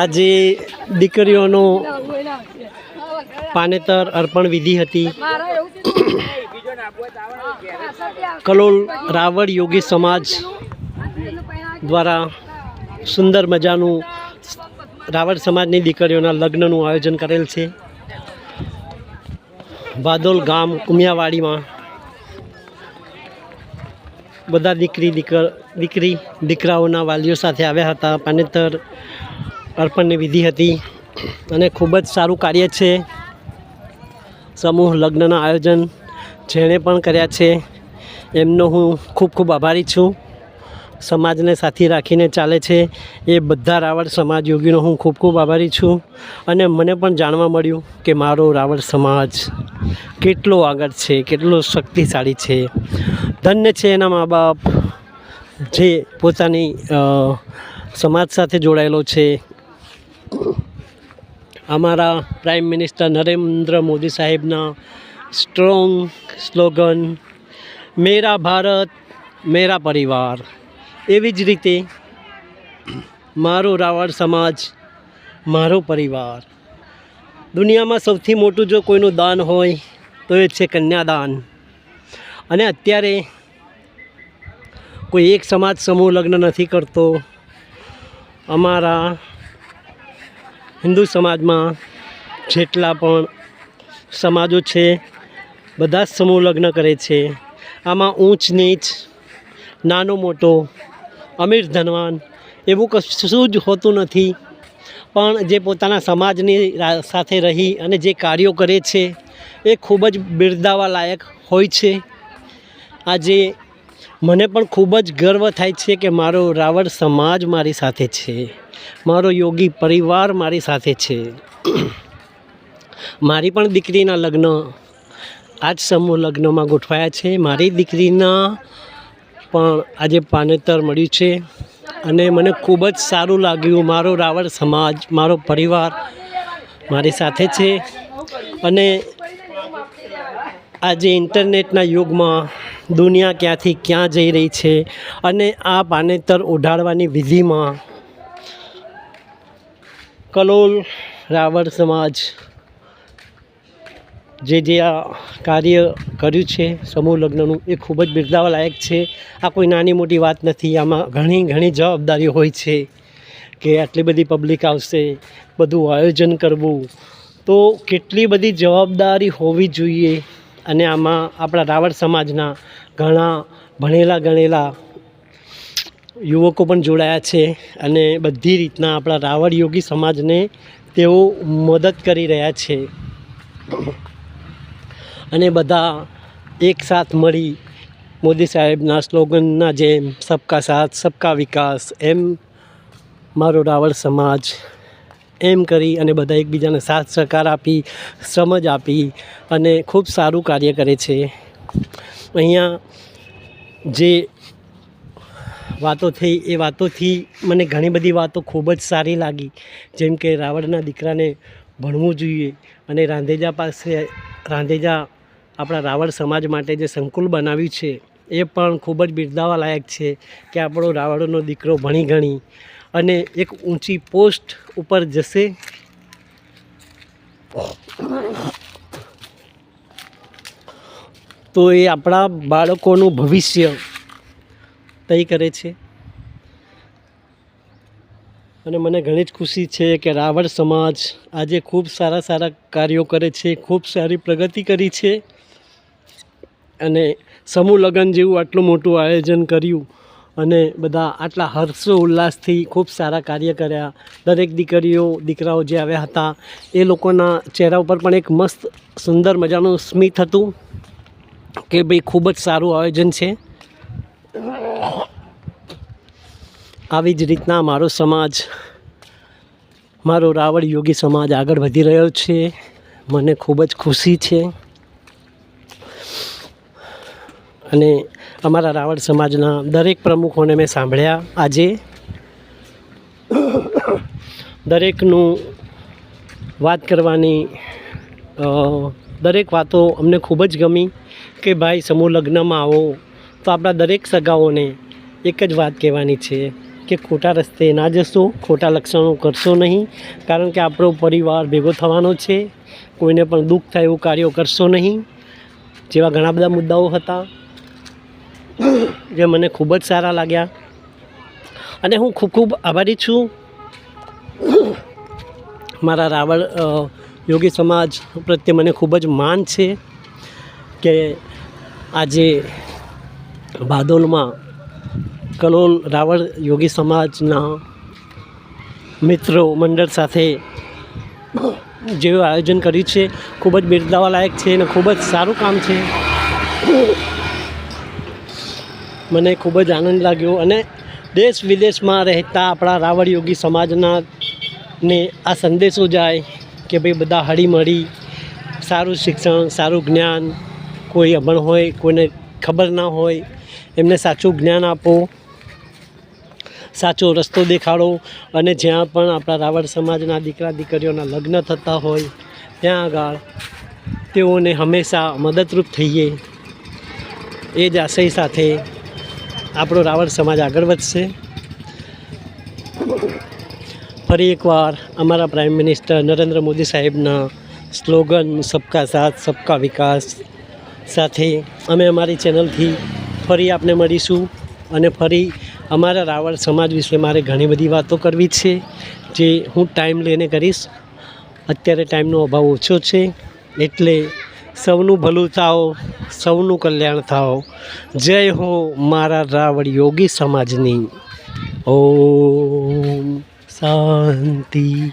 આજે દીકરીઓનો પાનેતર અર્પણ વિધિ હતી. કલોલ રાવળ યોગી સમાજ દ્વારા સુંદર મજાનું રાવળ સમાજની દીકરીઓના લગ્નનું આયોજન કરેલ છે. વાદોલ ગામ કુમિયાવાડીમાં બધા દીકરી, દીકર, દીકરી, દીકરાઓના વાલીઓ સાથે આવ્યા હતા. પાનેતર અર્પણની વિધિ હતી અને ખૂબ જ સારું કાર્ય છે. સમૂહ લગ્નના આયોજન જેણે પણ કર્યા છે. એમનો હું ખૂબ ખૂબ આભારી છું. સમાજને સાથી રાખીને ચાલે છે, એ બધા રાવળ સમાજ યોગીનો હું ખૂબ ખૂબ આભારી છું. અને મને પણ જાણવા મળ્યું કે મારો રાવળ સમાજ કેટલો આગળ છે, કેટલો શક્તિશાળી છે. ધન્ય છે એના મા બાપ જે પોતાની સમાજ સાથે જોડાયેલો છે. અમારા પ્રાઇમ મિનિસ્ટર નરેન્દ્ર મોદી સાહેબના સ્ટ્રોંગ સ્લોગન, મેરા ભારત, મેરા પરિવાર. એવી જ રીતે મારો રાવળ સમાજ, મારો પરિવાર. દુનિયામાં સૌથી મોટું જો કોઈનું દાન હોય, તો એ છે કન્યાદાન. અને અત્યારે કોઈ એક સમાજ સમૂહ લગ્ન નથી કરતો. અમારા હિન્દુ સમાજમાં જેટલા પણ સમાજો છે, બધા જ સમૂહ લગ્ન કરે છે. આમાં ઊંચ નીચ, નાનો મોટો અમીર ધનવાન. એવું કશું જ હોતું નથી. પણ જે પોતાના સમાજની સાથે રહી અને જે કાર્યો કરે છે, એ ખૂબ જ બિરદાવા લાયક હોય છે. આજે મને પણ ખૂબ જ ગર્વ થાય છે કે મારો રાવળ સમાજ મારી સાથે છે. મારો યોગી પરિવાર મારી સાથે છે. મારી પણ દીકરીના લગ્ન આ જ સમૂહ લગ્નમાં ગોઠવાયા છે. મારી દીકરીના પણ આજે પાનેતર મળ્યું છે અને મને ખૂબ જ સારું લાગ્યું મારો રાવળ સમાજ, મારો પરિવાર મારી સાથે છે. અને આજે ઇન્ટરનેટના યુગમાં દુનિયા ક્યાંથી ક્યાં જઈ રહી છે અને આ પાનેતર ઓઢાડવાની વિધિમાં કલોલ રાવળ સમાજ જે જે આ કાર્ય કર્યું છે, સમૂહ લગ્નનું, એ ખૂબ જ બિરદાવા છે. આ કોઈ નાની મોટી વાત નથી, આમાં ઘણી ઘણી જવાબદારીઓ હોય છે કે આટલી બધી પબ્લિક આવશે, બધું આયોજન કરવું. તો કેટલી બધી જવાબદારી હોવી જોઈએ અને આમાં આપણા રાવળ સમાજના ઘણા ભણેલા ગણેલા યુવકો પણ જોડાયા છે અને બધી રીતના આપણા રાવળ યોગી સમાજને તેઓ મદદ કરી રહ્યા છે. અને બધા એકસાથ મળી મોદી સાહેબના સ્લોગનના જેમ, સબકા સાથ, સબકા વિકાસ એમ મારો રાવળ સમાજ એમ કરી અને બધા એકબીજાને સાથ સહકાર આપી સમજ આપી અને ખૂબ સારું કાર્ય કરે છે. અહીંયા જે વાતો થઈ, એ વાતોથી મને ઘણી બધી વાતો ખૂબ જ સારી લાગી. જેમ કે રાવણના દીકરાને ભણવું જોઈએ અને રાંધેજા પાસે, રાંધેજા આપણા રાવળ સમાજ માટે જે સંકુલ બનાવ્યું છે, એ પણ ખૂબ જ બિરદાવા લાયક છે કે આપણો રાવણનો દીકરો ભણી ગણી અને એક ઊંચી પોસ્ટ ઉપર જશે. તો એ આપણા બાળકોનું ભવિષ્ય તય કરે છે. અને મને ઘણી જ ખુશી છે કે રાવળ સમાજ આજે ખૂબ સારા સારા કાર્યો કરે છે, ખૂબ સારી પ્રગતિ કરી છે. અને સમૂહ લગ્ન જેવું આટલું મોટું આયોજન કર્યું અને બધા આટલા હર્ષો ઉલ્લાસથી ખૂબ સારા કાર્ય કર્યા. દરેક દીકરીઓ, દીકરાઓ જે આવ્યા હતા, એ લોકોના ચહેરા ઉપર પણ એક મસ્ત સુંદર મજાનું સ્મિત હતું કે ભાઈ ખૂબ જ સારું આયોજન છે. આવી જ રીતના મારો સમાજ, મારો રાવળ યોગી સમાજ આગળ વધી રહ્યો છે. મને ખૂબ જ ખુશી છે. અને અમારા રાવળ સમાજના દરેક પ્રમુખોને મેં સાંભળ્યા. આજે દરેકનું વાત કરવાની દરેક વાતો અમને ખૂબ જ ગમી કે ભાઈ સમૂહ લગ્નમાં આવો. તો આપણા દરેક સગાઓને એક જ વાત કહેવાની છે કે ખોટા રસ્તે ના જશો, ખોટા લક્ષણો કરશો નહીં. કારણ કે આપણો પરિવાર ભેગો થવાનો છે, કોઈને પણ દુઃખ થાય એવું કાર્યો કરશો નહીં. જેવા ઘણા બધા મુદ્દાઓ હતા. જે મને ખૂબ જ સારા લાગ્યા. અને હું ખૂબ ખૂબ આભારી છું. મારા રાવળ યોગી સમાજ પ્રત્યે મને ખૂબ જ માન છે કે આજે બાદોલમાં કલોલ રાવળ યોગી સમાજના મિત્રો મંડળ સાથે જેવું આયોજન કર્યું છે, ખૂબ જ બિરદાવા લાયક છે અને ખૂબ જ સારું કામ છે. મને ખૂબ જ આનંદ લાગ્યો અને દેશ વિદેશમાં રહેતા આપણા રાવળ યોગી સમાજના ને આ સંદેશો જાય કે ભાઈ બધા હળીમળી, સારું શિક્ષણ, સારું જ્ઞાન, કોઈ અભણ હોય, કોઈને ખબર ના હોય, એમને સાચું જ્ઞાન આપો, સાચો રસ્તો દેખાડો અને જ્યાં પણ આપણા રાવળ સમાજના દીકરા દીકરીઓના લગ્ન થતા હોય, ત્યાં આગળ તેઓને હંમેશા મદદરૂપ થઈએ. એ જ આશય સાથે આપણો રાવળ સમાજ આગળ વધશે. ફરી એકવાર અમારા પ્રાઇમ મિનિસ્ટર નરેન્દ્ર મોદી સાહેબના સ્લોગન, સબકા સાથ, સબકા વિકાસ સાથે અમે અમારી ચેનલથી ફરી આપને મળીશું અને ફરી અમારા રાવળ સમાજ વિશે મારે ઘણી બધી વાતો કરવી છે, જે હું ટાઈમ લઈને કરીશ. અત્યારે ટાઈમનો અભાવ ઓછો છે, એટલે સૌનું ભલું થાઓ સૌનું કલ્યાણ થાઓ. જય હો મારા રાવળ યોગી સમાજની. ઓમ શાંતિ.